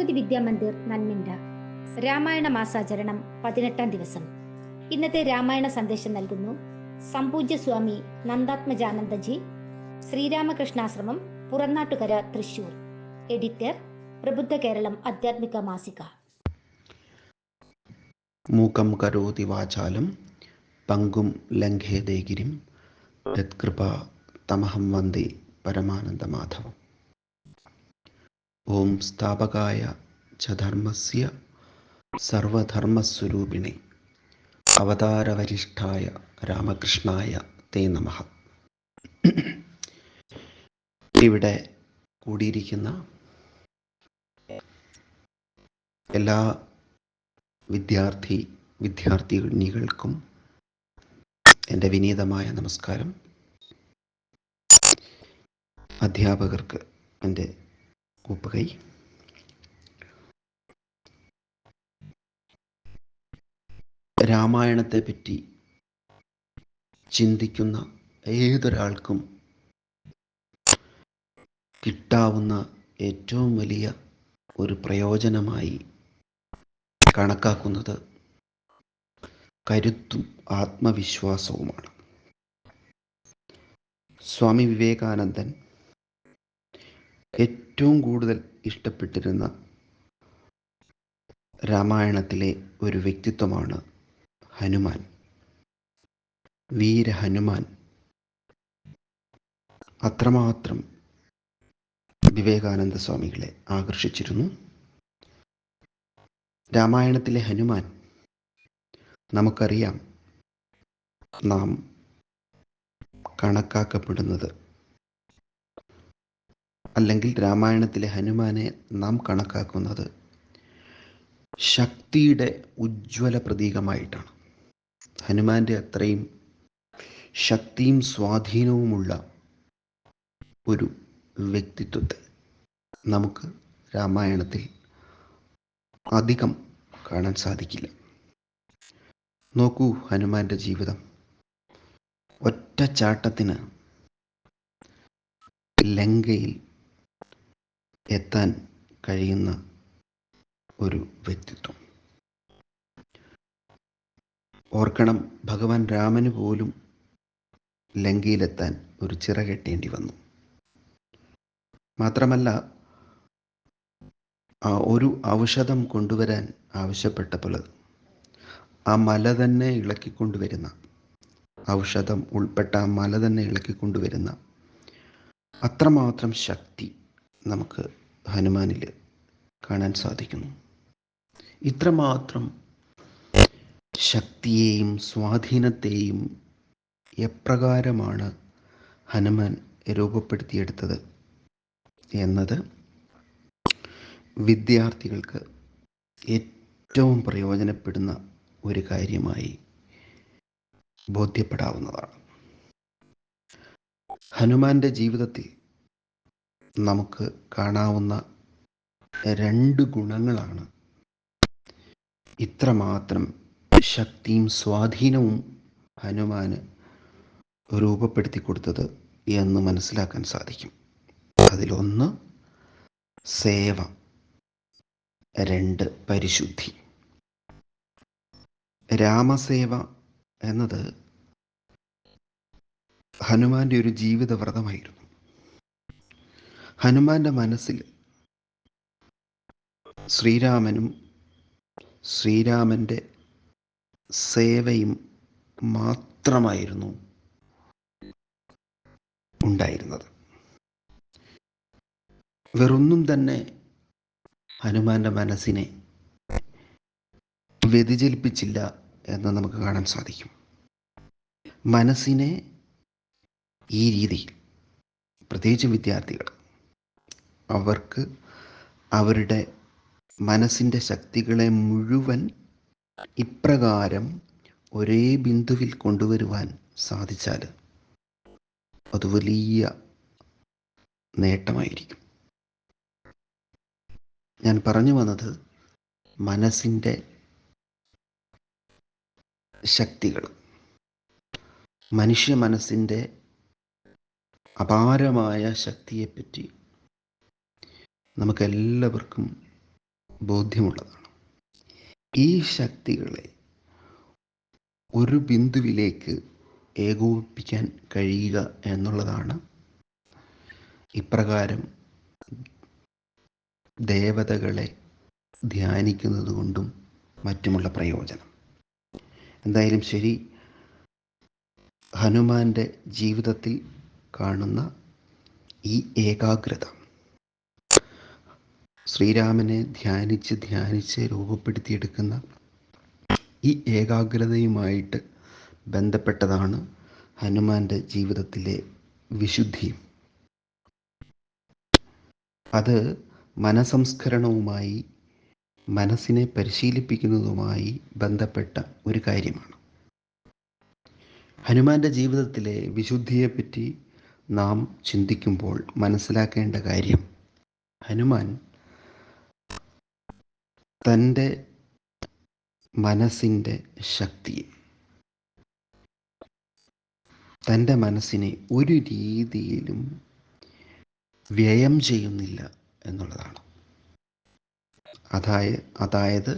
സരസ്വതി വിദ്യാമന്ദിർ നന്മിണ്ട. രാമായണ മാസാചരണം പതിനെട്ടാം ദിവസം. ഇന്നത്തെ രാമായണ സന്ദേശം നൽകുന്നു. സമ്പൂജ്യ സ്വാമി നന്ദാത്മജാനന്ദജി. ശ്രീരാമകൃഷ്ണാശ്രമം പുറന്നാട്ടുകര തൃശൂർ എഡിറ്റർ പ്രബുദ്ധ കേരളം ആധ്യാത്മിക മാസിക. മൂക്കം കരോതി വാചാലം പങ്കും ലംഘേതേ തത്കൃപ തമഹം വന്ദേ പരമാനന്ദമാധവം ഓം സ്ഥാപകായ ചധർമ്മസ്യ സർവധർമ്മസ്വരൂപിണി അവതാരവരിഷ്ഠായ രാമകൃഷ്ണായ തേ നമഃ. ഇവിടെ കൂടിയിരിക്കുന്ന എല്ലാ വിദ്യാർത്ഥി വിദ്യാർത്ഥിനികൾക്കും എന്റെ വിനീതമായ നമസ്കാരം. അധ്യാപകർക്ക് എന്റെ കൂപ്പുകൈ രാമായണത്തെ പറ്റി ചിന്തിക്കുന്ന ഏതൊരാൾക്കും കിട്ടാവുന്ന ഏറ്റവും വലിയ ഒരു പ്രയോജനമായി കണക്കാക്കുന്നത് കരുത്തും ആത്മവിശ്വാസവുമാണ്. സ്വാമി വിവേകാനന്ദൻ ഏറ്റവും കൂടുതൽ ഇഷ്ടപ്പെട്ടിരുന്ന രാമായണത്തിലെ ഒരു വ്യക്തിത്വമാണ് ഹനുമാൻ. വീര ഹനുമാൻ അത്രമാത്രം വിവേകാനന്ദ സ്വാമികളെ ആകർഷിച്ചിരുന്നു. രാമായണത്തിലെ ഹനുമാൻ നമുക്കറിയാം നാം കണക്കാക്കപ്പെടുന്നത് അല്ലെങ്കിൽ രാമായണത്തിലെ ഹനുമാനെ നാം കണക്കാക്കുന്നത് ശക്തിയുടെ ഉജ്ജ്വല പ്രതീകമായിട്ടാണ്. ഹനുമാന്റെ അത്രയും ശക്തിയും സ്വാധീനവുമുള്ള ഒരു വ്യക്തിത്വത്തെ നമുക്ക് രാമായണത്തിൽ അധികം കാണാൻ സാധിക്കില്ല. നോക്കൂ ഹനുമാന്റെ ജീവിതം. ഒറ്റ ഒറ്റച്ചാട്ടത്തിന് ലങ്കയിൽ എത്താൻ കഴിയുന്ന ഒരു വ്യക്തിത്വം. ഓർക്കണം ഭഗവാൻ രാമന് പോലും ലങ്കയിലെത്താൻ ഒരു ചിറ കെട്ടേണ്ടി വന്നു. മാത്രമല്ല ഒരു ഔഷധം കൊണ്ടുവരാൻ ആവശ്യപ്പെട്ടപ്പോൾ ആ മല തന്നെ ഇളക്കിക്കൊണ്ടുവരുന്ന ഔഷധം ഉൾപ്പെട്ട ആ മല തന്നെ ഇളക്കിക്കൊണ്ടുവരുന്ന അത്രമാത്രം ശക്തി നമുക്ക് ഹനുമാനിൽ കാണാൻ സാധിക്കുന്നു. ഇത്രമാത്രം ശക്തിയെയും സ്വാധീനത്തെയും എപ്രകാരമാണ് ഹനുമാൻ രൂപപ്പെടുത്തിയെടുത്തത് എന്നത് വിദ്യാർത്ഥികൾക്ക് ഏറ്റവും പ്രയോജനപ്പെടുന്ന ഒരു കാര്യമായി ബോധ്യപ്പെടാവുന്നതാണ്. ഹനുമാന്റെ ജീവിതത്തിൽ നമുക്ക് കാണാവുന്ന രണ്ട് ഗുണങ്ങളാണ്. ഇത്രമാത്രം ശക്തിയും സ്വാധീനവും ഹനുമാന് രൂപപ്പെടുത്തി കൊടുത്തത് എന്ന് മനസ്സിലാക്കാൻ സാധിക്കും. അതിലൊന്ന് സേവ രണ്ട് പരിശുദ്ധി. രാമസേവ എന്നത് ഹനുമാന്റെ ഒരു ജീവിത വ്രതമായിരുന്നു ഹനുമാന്റെ മനസ്സിൽ ശ്രീരാമനും ശ്രീരാമന്റെ സേവയും മാത്രമായിരുന്നു ഉണ്ടായിരുന്നത്. വെറൊന്നും തന്നെ ഹനുമാന്റെ മനസ്സിനെ വ്യതിചലിപ്പിച്ചില്ല എന്ന് നമുക്ക് കാണാൻ സാധിക്കും. മനസ്സിനെ ഈ രീതിയിൽ പ്രത്യേകിച്ച് വിദ്യാർത്ഥികൾ അവർക്ക് അവരുടെ മനസ്സിന്റെ ശക്തികളെ മുഴുവൻ ഇപ്രകാരം ഒരേ ബിന്ദുവിൽ കൊണ്ടുവരുവാൻ സാധിച്ചാൽ അത് വലിയ നേട്ടമായിരിക്കും. ഞാൻ പറഞ്ഞു വന്നത് മനസ്സിന്റെ ശക്തികൾ. മനുഷ്യ മനസ്സിന്റെ അപാരമായ ശക്തിയെപ്പറ്റി നമുക്കെല്ലാവർക്കും ബോധ്യമുള്ളതാണ്. ഈ ശക്തികളെ ഒരു ബിന്ദുവിലേക്ക് ഏകോപിപ്പിക്കാൻ കഴിയുക എന്നുള്ളതാണ് ഇപ്രകാരം ദേവതകളെ ധ്യാനിക്കുന്നത് കൊണ്ടും മറ്റുമുള്ള പ്രയോജനം. എന്തായാലും ശരി ഹനുമാന്റെ ജീവിതത്തിൽ കാണുന്ന ഈ ഏകാഗ്രത ശ്രീരാമനെ ധ്യാനിച്ച് ധ്യാനിച്ച് രൂപപ്പെടുത്തിയെടുക്കുന്ന ഈ ഏകാഗ്രതയുമായിട്ട് ബന്ധപ്പെട്ടതാണ് ഹനുമാന്റെ ജീവിതത്തിലെ വിശുദ്ധി. അത് മനസംസ്കരണവുമായി മനസ്സിനെ പരിശീലിപ്പിക്കുന്നതുമായി ബന്ധപ്പെട്ട ഒരു കാര്യമാണ്. ഹനുമാന്റെ ജീവിതത്തിലെ വിശുദ്ധിയെപ്പറ്റി നാം ചിന്തിക്കുമ്പോൾ മനസ്സിലാക്കേണ്ട കാര്യം ഹനുമാൻ തന്റെ മനസ്സിന്റെ ശക്തിയെ തന്റെ മനസ്സിനെ ഒരു രീതിയിലും വ്യയം ചെയ്യുന്നില്ല എന്നുള്ളതാണ്. അതായ അതായത്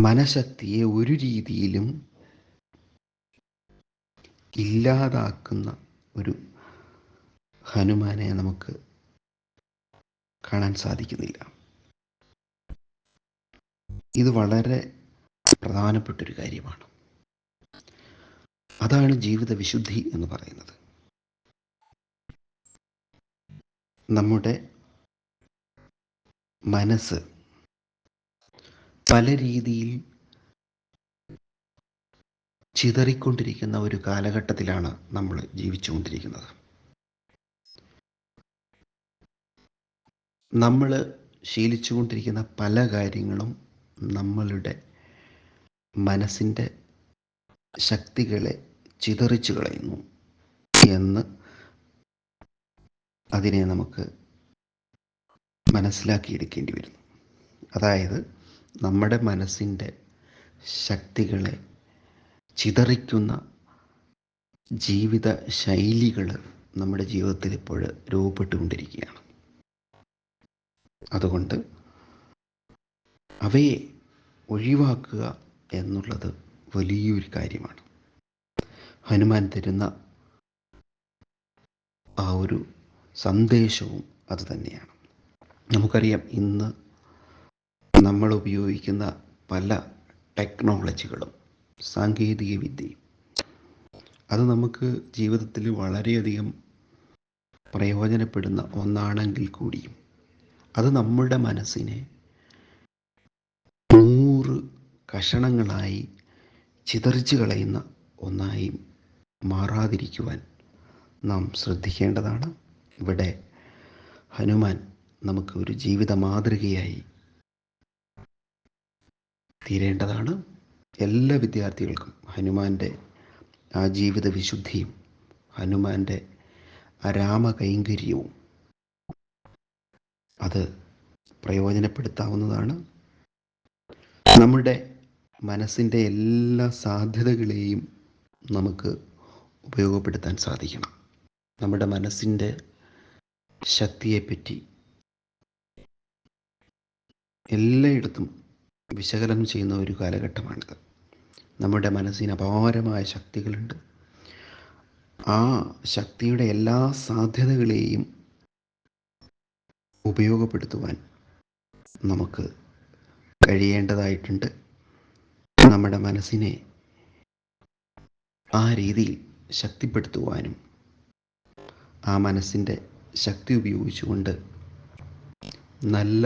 മനഃശക്തിയെ ഒരു രീതിയിലും ഇല്ലാതാക്കുന്ന ഒരു ഹനുമാനെ നമുക്ക് കാണാൻ സാധിക്കുന്നില്ല. ഇത് വളരെ പ്രധാനപ്പെട്ടൊരു കാര്യമാണ്. അതാണ് ജീവിത വിശുദ്ധി എന്ന് പറയുന്നത്. നമ്മുടെ മനസ്സ് പല രീതിയിൽ ചിതറിക്കൊണ്ടിരിക്കുന്ന ഒരു കാലഘട്ടത്തിലാണ് നമ്മൾ ജീവിച്ചുകൊണ്ടിരിക്കുന്നത്. നമ്മൾ ശീലിച്ചുകൊണ്ടിരിക്കുന്ന പല കാര്യങ്ങളും നമ്മളുടെ മനസ്സിന്റെ ശക്തികളെ ചിതറിച്ചു കളയുന്നു എന്ന് അതിനെ നമുക്ക് മനസ്സിലാക്കിയെടുക്കേണ്ടി വരുന്നു. അതായത് നമ്മുടെ മനസ്സിന്റെ ശക്തികളെ ചിതറിക്കുന്ന ജീവിത ശൈലികൾ നമ്മുടെ ജീവിതത്തിൽ ഇപ്പോൾ രൂപപ്പെട്ടുകൊണ്ടിരിക്കുകയാണ്. അതുകൊണ്ട് അവയെ ഒഴിവാക്കുക എന്നുള്ളത് വലിയൊരു കാര്യമാണ്. ഹനുമാൻ തരുന്ന ആ ഒരു സന്ദേശവും അത് തന്നെയാണ്. നമുക്കറിയാം ഇന്ന് നമ്മൾ ഉപയോഗിക്കുന്ന പല ടെക്നോളജികളും സാങ്കേതിക വിദ്യയും അത് നമുക്ക് ജീവിതത്തിൽ വളരെയധികം പ്രയോജനപ്പെടുന്ന ഒന്നാണെങ്കിൽ കൂടിയും അത് നമ്മുടെ മനസ്സിനെ കഷണങ്ങളായി ചിതറിച്ച് കളയുന്ന ഒന്നായി മാറാതിരിക്കുവാൻ നാം ശ്രദ്ധിക്കേണ്ടതാണ്. ഇവിടെ ഹനുമാൻ നമുക്ക് ഒരു ജീവിത മാതൃകയായി തീരേണ്ടതാണ്. എല്ലാ വിദ്യാർത്ഥികൾക്കും ഹനുമാന്റെ ആ ജീവിത വിശുദ്ധിയും ഹനുമാന്റെ ആ രാമകൈങ്കര്യവും അത് പ്രയോജനപ്പെടുത്താവുന്നതാണ്. നമ്മുടെ മനസ്സിന്റെ എല്ലാ സാധ്യതകളെയും നമുക്ക് ഉപയോഗപ്പെടുത്താൻ സാധിക്കണം. നമ്മുടെ മനസ്സിന്റെ ശക്തിയെപ്പറ്റി എല്ലായിടത്തും വിശകലനം ചെയ്യുന്ന ഒരു കാലഘട്ടമാണിത്. നമ്മുടെ മനസ്സിന് അപാരമായ ശക്തികളുണ്ട്. ആ ശക്തിയുടെ എല്ലാ സാധ്യതകളെയും ഉപയോഗപ്പെടുത്തുവാൻ നമുക്ക് കഴിയേണ്ടതായിട്ടുണ്ട്. നമ്മുടെ മനസ്സിനെ ആ രീതിയിൽ ശക്തിപ്പെടുത്തുവാനും ആ മനസ്സിന്റെ ശക്തി ഉപയോഗിച്ചുകൊണ്ട് നല്ല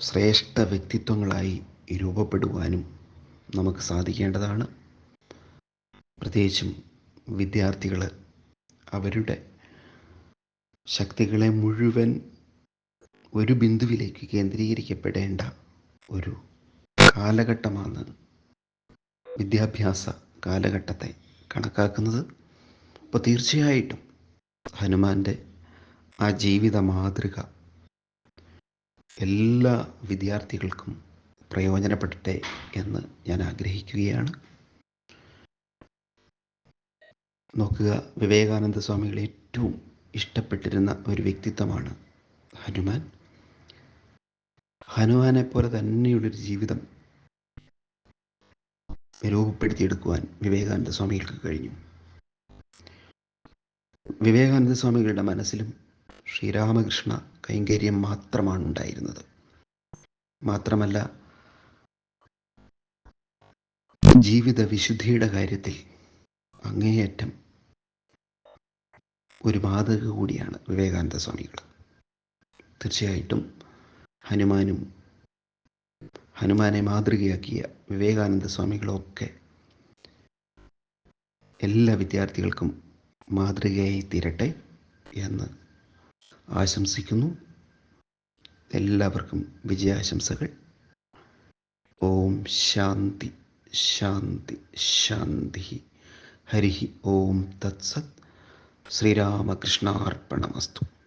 ശ്രേഷ്ഠ വ്യക്തിത്വങ്ങളായി രൂപപ്പെടുവാനും നമുക്ക് സാധിക്കേണ്ടതാണ്. പ്രത്യേകിച്ചും വിദ്യാർത്ഥികൾ അവരുടെ ശക്തികളെ മുഴുവൻ ഒരു ബിന്ദുവിലേക്ക് കേന്ദ്രീകരിക്കപ്പെടേണ്ട ഒരു കാലഘട്ടമാണ് വിദ്യാഭ്യാസ കാലഘട്ടത്തെ കണക്കാക്കുന്നത് അപ്പോൾ തീർച്ചയായിട്ടും ഹനുമാന്റെ ആ ജീവിത മാതൃക എല്ലാ വിദ്യാർത്ഥികൾക്കും പ്രയോജനപ്പെടട്ടെ എന്ന് ഞാൻ ആഗ്രഹിക്കുകയാണ്. നോക്കുക വിവേകാനന്ദ സ്വാമികൾ ഏറ്റവും ഇഷ്ടപ്പെട്ടിരുന്ന ഒരു വ്യക്തിത്വമാണ് ഹനുമാൻ. ഹനുമാനെ പോലെ തന്നെയുള്ളൊരു ജീവിതം രൂപപ്പെടുത്തിയെടുക്കുവാൻ വിവേകാനന്ദ സ്വാമികൾക്ക് കഴിഞ്ഞു. വിവേകാനന്ദ സ്വാമികളുടെ മനസ്സിലും ശ്രീരാമകൃഷ്ണ കൈങ്കര്യം മാത്രമാണ് ഉണ്ടായിരുന്നത്. മാത്രമല്ല ജീവിത വിശുദ്ധിയുടെ കാര്യത്തിൽ അങ്ങേയറ്റം ഒരു മാതൃക കൂടിയാണ് വിവേകാനന്ദ സ്വാമികൾ തീർച്ചയായിട്ടും ഹനുമാനും ഹനുമാനെ മാതൃകയാക്കിയ വിവേകാനന്ദ സ്വാമികളൊക്കെ എല്ലാ വിദ്യാർത്ഥികൾക്കും മാതൃകയായി തീരട്ടെ എന്ന് ആശംസിക്കുന്നു. എല്ലാവർക്കും വിജയാശംസകൾ. ഓം ശാന്തി ശാന്തി ശാന്തി. ഹരി ഓം തത്സത്. ശ്രീരാമകൃഷ്ണാർപ്പണമസ്തു.